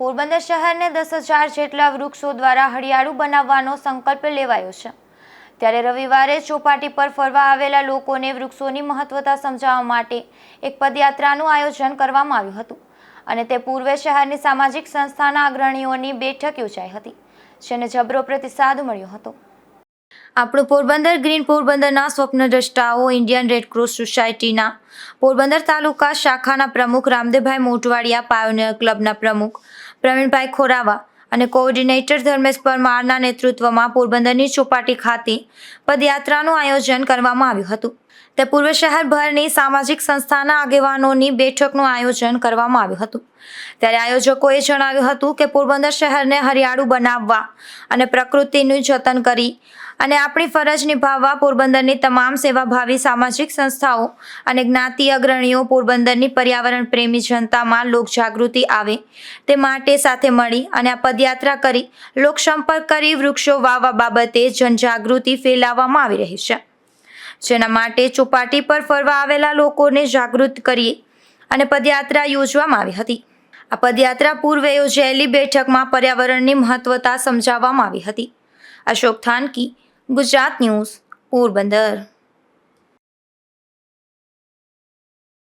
પોરબંદર શહેરને દસ હજાર જેટલા વૃક્ષો દ્વારા હરિયાળું બનાવવાનો સંકલ્પ લેવાયો છે. ત્યારે રવિવારે ચોપાટી પર ફરવા આવેલા લોકોને વૃક્ષોની મહત્વતા સમજાવવા માટે એક પદયાત્રાનું આયોજન કરવામાં આવ્યું હતું અને તે પૂર્વે શહેરની સામાજિક સંસ્થાના અગ્રણીઓની બેઠક યોજાઈ હતી, જેને જબરો પ્રતિસાદ મળ્યો હતો. આપણું પોરબંદર ગ્રીન પોરબંદરના સ્વપ્નદ્રષ્ટાઓ ઇન્ડિયન રેડક્રોસ સોસાયટીના પોરબંદર તાલુકા શાખાના પ્રમુખ રામદેવભાઈ મોટવાડિયા, પાયોનિયર ક્લબના પ્રમુખ પ્રવીણભાઈ ખોરાવા અને કોઓર્ડિનેટર ધર્મેશ પરમારના નેતૃત્વમાં પોરબંદરની ચોપાટી ખાતે પદયાત્રાનું આયોજન કરવામાં આવ્યું હતું. તે પૂર્વ શહેરભરની સામાજિક સંસ્થાના આગેવાનોની બેઠકનું આયોજન કરવામાં આવ્યું હતું. ત્યારે આયોજકોએ જણાવ્યું હતું કે પોરબંદર શહેરને હરિયાળું બનાવવા અને પ્રકૃતિનું જતન કરી અને આપણી ફરજ નિભાવવા પોરબંદરની તમામ સેવાભાવી સામાજિક સંસ્થાઓ અને જ્ઞાતિ અગ્રણીઓ પોરબંદરની પર્યાવરણ પ્રેમી જનતામાં લોકજાગૃતિ આવે તે માટે સાથે મળી અને આ પદયાત્રા કરી, લોકસંપર્ક કરી વૃક્ષો વાવવા બાબતે જનજાગૃતિ ફેલાવવામાં આવી રહી છે. જેના માટે ચોપાટી પર ફરવા આવેલા લોકોને જાગૃત કરીએ અને પદયાત્રા યોજવામાં આવી હતી. આ પદયાત્રા પૂર્વે યોજાયેલી બેઠકમાં પર્યાવરણની મહત્વતા સમજાવવામાં આવી હતી. અશોક થાનકી, ગુજરાત ન્યૂઝ, પોરબંદર.